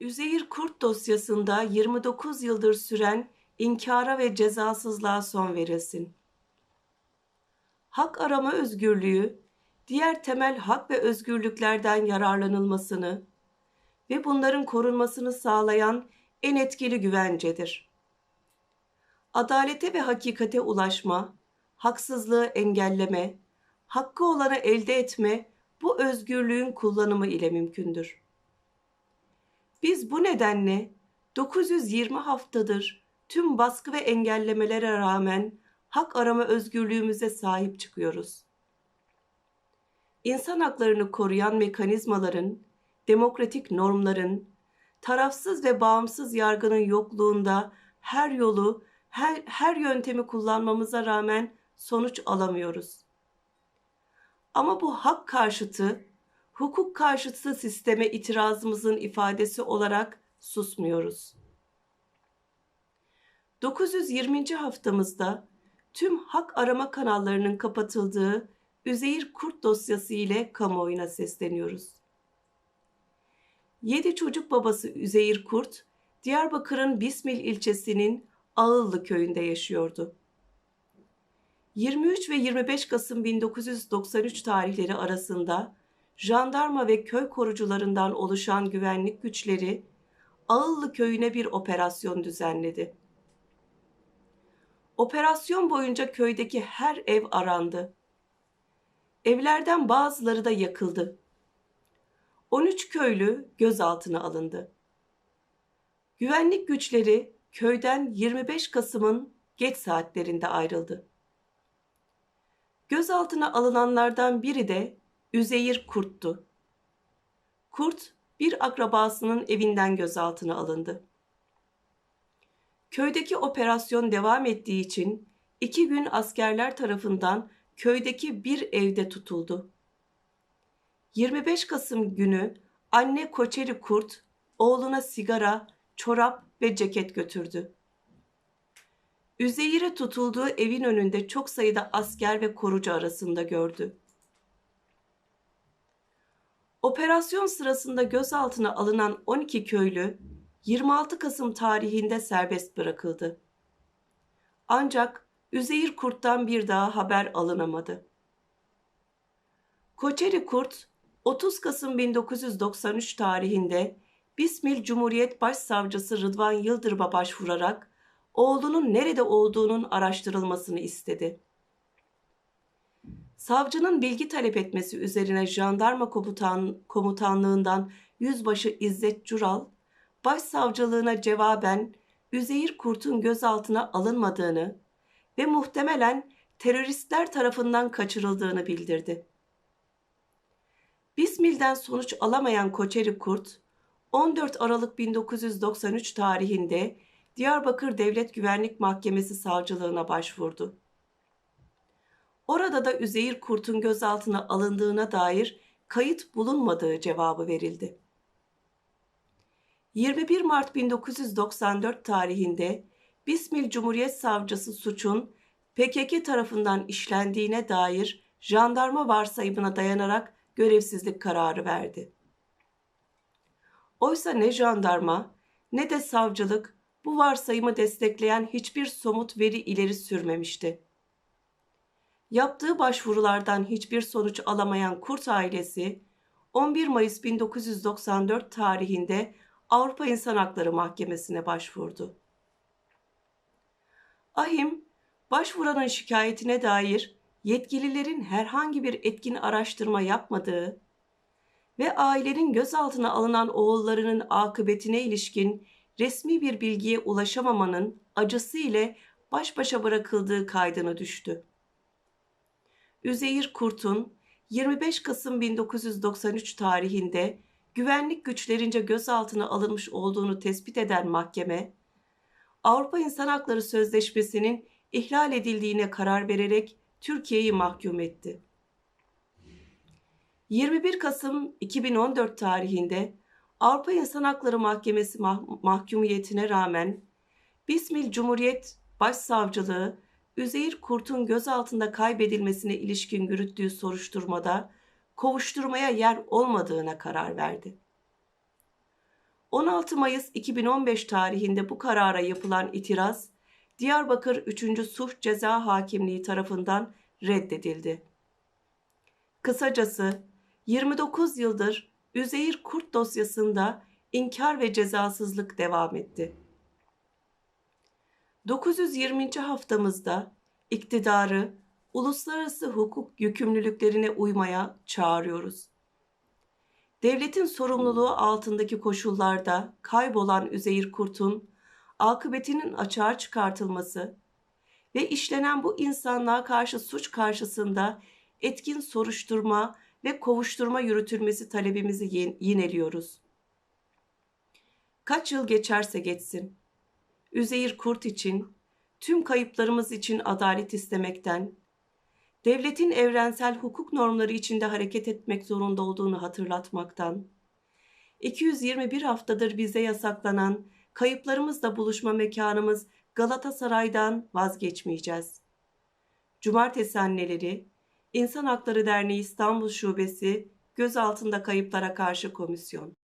Üzeyir Kurt dosyasında 29 yıldır süren inkara ve cezasızlığa son verilsin. Hak arama özgürlüğü, diğer temel hak ve özgürlüklerden yararlanılmasını ve bunların korunmasını sağlayan en etkili güvencedir. Adalete ve hakikate ulaşma, haksızlığı engelleme, hakkı olanı elde etme bu özgürlüğün kullanımı ile mümkündür. Biz bu nedenle 920 haftadır tüm baskı ve engellemelere rağmen hak arama özgürlüğümüze sahip çıkıyoruz. İnsan haklarını koruyan mekanizmaların, demokratik normların, tarafsız ve bağımsız yargının yokluğunda her yolu, her, her yöntemi kullanmamıza rağmen sonuç alamıyoruz. Ama bu hak karşıtı, hukuk karşıtı sisteme itirazımızın ifadesi olarak susmuyoruz. 920. haftamızda tüm hak arama kanallarının kapatıldığı Üzeyir Kurt dosyası ile kamuoyuna sesleniyoruz. 7 çocuk babası Üzeyir Kurt, Diyarbakır'ın Bismil ilçesinin Ağıllı köyünde yaşıyordu. 23 ve 25 Kasım 1993 tarihleri arasında jandarma ve köy korucularından oluşan güvenlik güçleri Ağıllı köyüne bir operasyon düzenledi. Operasyon boyunca köydeki her ev arandı. Evlerden bazıları da yakıldı. 13 köylü gözaltına alındı. Güvenlik güçleri köyden 25 Kasım'ın geç saatlerinde ayrıldı. Gözaltına alınanlardan biri de Üzeyir Kurt'tu. Kurt bir akrabasının evinden gözaltına alındı. Köydeki operasyon devam ettiği için iki gün askerler tarafından köydeki bir evde tutuldu. 25 Kasım günü anne Koçeri Kurt oğluna sigara, çorap ve ceket götürdü. Üzeyir'e tutulduğu evin önünde çok sayıda asker ve korucu arasında gördü. Operasyon sırasında gözaltına alınan 12 köylü 26 Kasım tarihinde serbest bırakıldı. Ancak Üzeyir Kurt'tan bir daha haber alınamadı. Koçeri Kurt 30 Kasım 1993 tarihinde Bismil Cumhuriyet Başsavcısı Rıdvan Yıldırım'a başvurarak oğlunun nerede olduğunun araştırılmasını istedi. Savcının bilgi talep etmesi üzerine jandarma komutan, komutanlığından Yüzbaşı İzzet Cural, başsavcılığına cevaben Üzeyir Kurt'un gözaltına alınmadığını ve muhtemelen teröristler tarafından kaçırıldığını bildirdi. Bismil'den sonuç alamayan Koçeri Kurt, 14 Aralık 1993 tarihinde Diyarbakır Devlet Güvenlik Mahkemesi savcılığına başvurdu. Orada da Üzeyir Kurt'un gözaltına alındığına dair kayıt bulunmadığı cevabı verildi. 21 Mart 1994 tarihinde Bismil Cumhuriyet Savcısı suçun PKK tarafından işlendiğine dair jandarma varsayımına dayanarak görevsizlik kararı verdi. Oysa ne jandarma ne de savcılık bu varsayımı destekleyen hiçbir somut veri ileri sürmemişti. Yaptığı başvurulardan hiçbir sonuç alamayan Kurt ailesi 11 Mayıs 1994 tarihinde Avrupa İnsan Hakları Mahkemesi'ne başvurdu. Ahim, başvuranın şikayetine dair yetkililerin herhangi bir etkin araştırma yapmadığı ve ailenin gözaltına alınan oğullarının akıbetine ilişkin resmi bir bilgiye ulaşamamanın acısı ile baş başa bırakıldığı kaydına düştü. Üzeyir Kurt'un 25 Kasım 1993 tarihinde güvenlik güçlerince gözaltına alınmış olduğunu tespit eden mahkeme, Avrupa İnsan Hakları Sözleşmesi'nin ihlal edildiğine karar vererek Türkiye'yi mahkum etti. 21 Kasım 2014 tarihinde Avrupa İnsan Hakları Mahkemesi mah- mahkumiyetine rağmen Bismil Cumhuriyet Başsavcılığı Üzeyir Kurt'un gözaltında kaybedilmesine ilişkin yürüttüğü soruşturmada kovuşturmaya yer olmadığına karar verdi. 16 Mayıs 2015 tarihinde bu karara yapılan itiraz, Diyarbakır 3. Suç Ceza Hakimliği tarafından reddedildi. Kısacası 29 yıldır Üzeyir Kurt dosyasında inkar ve cezasızlık devam etti. 920. haftamızda iktidarı uluslararası hukuk yükümlülüklerine uymaya çağırıyoruz. Devletin sorumluluğu altındaki koşullarda kaybolan Üzeyir Kurt'un akıbetinin açığa çıkartılması ve işlenen bu insanlığa karşı suç karşısında etkin soruşturma ve kovuşturma yürütülmesi talebimizi yineliyoruz. Kaç yıl geçerse geçsin, Üzeyir Kurt için, tüm kayıplarımız için adalet istemekten, devletin evrensel hukuk normları içinde hareket etmek zorunda olduğunu hatırlatmaktan, 221 haftadır bize yasaklanan kayıplarımızla buluşma mekanımız Galatasaray'dan vazgeçmeyeceğiz. Cumartesi anneleri, İnsan Hakları Derneği İstanbul Şubesi Gözaltında Kayıplara Karşı Komisyon